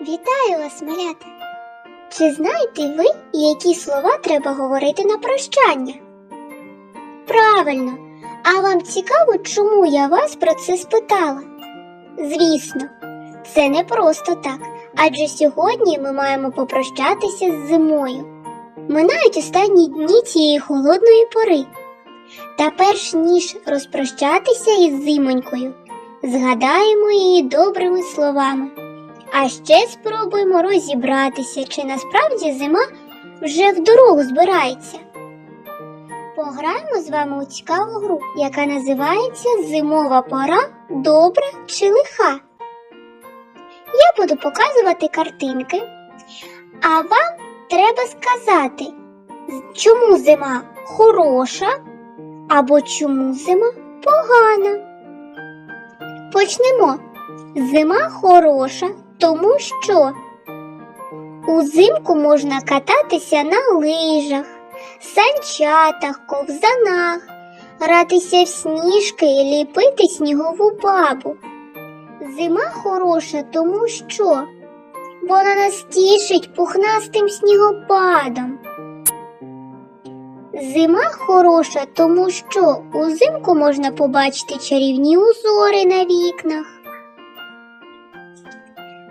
Вітаю вас, малята! Чи знаєте ви, які слова треба говорити на прощання? Правильно, а вам цікаво, чому я вас про це спитала? Звісно, це не просто так, адже сьогодні ми маємо попрощатися з зимою. Минають останні дні цієї холодної пори. Та перш ніж розпрощатися із зимонькою, згадаємо її добрими словами. А ще спробуємо розібратися, чи насправді зима вже в дорогу збирається. Пограємо з вами у цікаву гру, яка називається Зимова пора добра чи лиха. Я буду показувати картинки, а вам треба сказати, чому зима хороша або чому зима погана. Почнемо. Зима хороша, тому що узимку можна кататися на лижах, санчатах, ковзанах, гратися в сніжки і ліпити снігову бабу. Зима хороша, тому що вона нас тішить пухнастим снігопадом. Зима хороша, тому що узимку можна побачити чарівні узори на вікнах.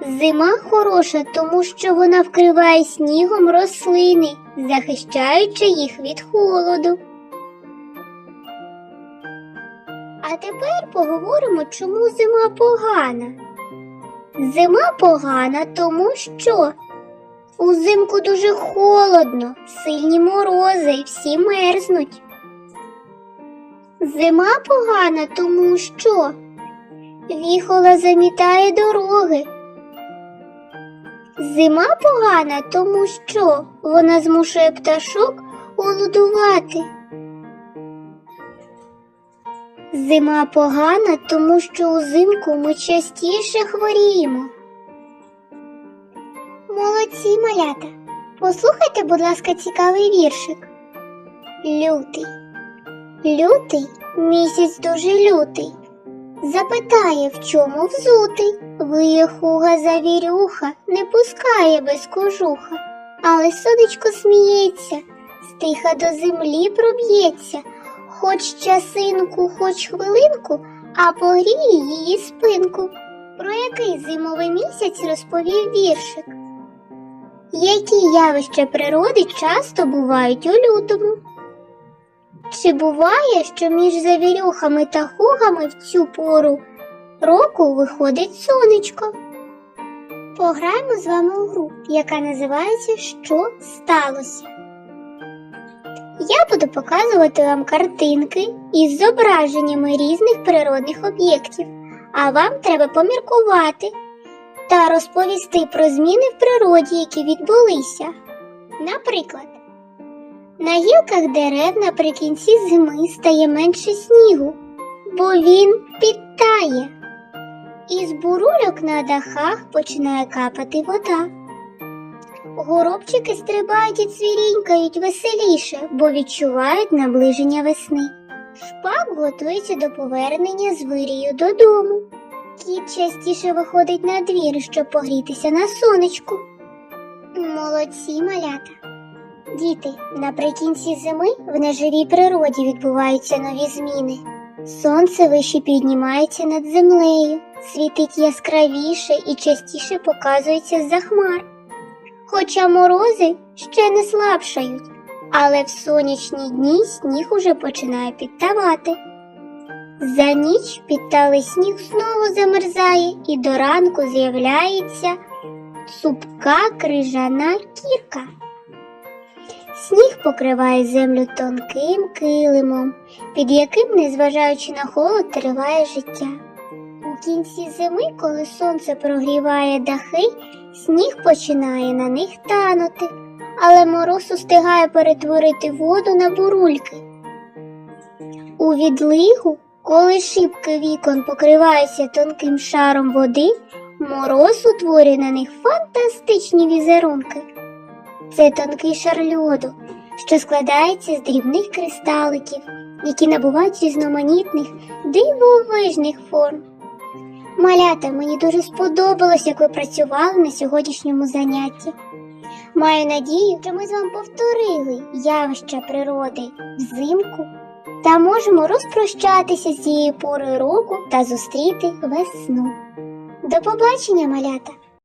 Зима хороша, тому що вона вкриває снігом рослини, захищаючи їх від холоду. А тепер поговоримо, чому зима погана. Зима погана, тому що узимку дуже холодно, сильні морози і всі мерзнуть. Зима погана, тому що віхола замітає дороги. Зима погана, тому що вона змушує пташок голодувати. Зима погана, тому що узимку ми частіше хворіємо. Молодці малята. Послухайте, будь ласка, цікавий віршик. Лютий. Лютий місяць дуже лютий. Запитає, в чому взутий. Виєхуга завірюха, не пускає без кожуха. Але сонечко сміється, стиха до землі проб'ється, хоч часинку, хоч хвилинку, а погріє її спинку. Про який зимовий місяць розповів віршик? Які явища природи часто бувають у лютому? Чи буває, що між завірюхами та хугами в цю пору року виходить сонечко? Пограємо з вами у гру, яка називається Що сталося? Я буду показувати вам картинки із зображеннями різних природних об'єктів, а вам треба поміркувати та розповісти про зміни в природі, які відбулися. Наприклад, на гілках дерев наприкінці зими стає менше снігу, бо він підтає. Із бурульок на дахах починає капати вода. Горобчики стрибають і цвірінькають веселіше, бо відчувають наближення весни. Шпак готується до повернення з вирію додому. Кіт частіше виходить на двір, щоб погрітися на сонечку. Молодці малята. Діти, наприкінці зими в неживій природі відбуваються нові зміни. Сонце вище піднімається над землею, світить яскравіше і частіше показується з-за хмар. Хоча морози ще не слабшають, але в сонячні дні сніг уже починає підтавати. За ніч підталий сніг знову замерзає і до ранку з'являється цупка крижана кірка. Сніг покриває землю тонким килимом, під яким, незважаючи на холод, триває життя. У кінці зими, коли сонце прогріває дахи, сніг починає на них танути, але мороз устигає перетворити воду на бурульки. У відлигу, коли шибки вікон покриваються тонким шаром води, мороз утворює на них фантастичні візерунки. Це тонкий шар льоду, що складається з дрібних кристаликів, які набувають різноманітних дивовижних форм. Малята, мені дуже сподобалось, як ви працювали на сьогоднішньому занятті. Маю надію, що ми з вами повторили явища природи взимку та можемо розпрощатися з цією порою року та зустріти весну. До побачення, малята!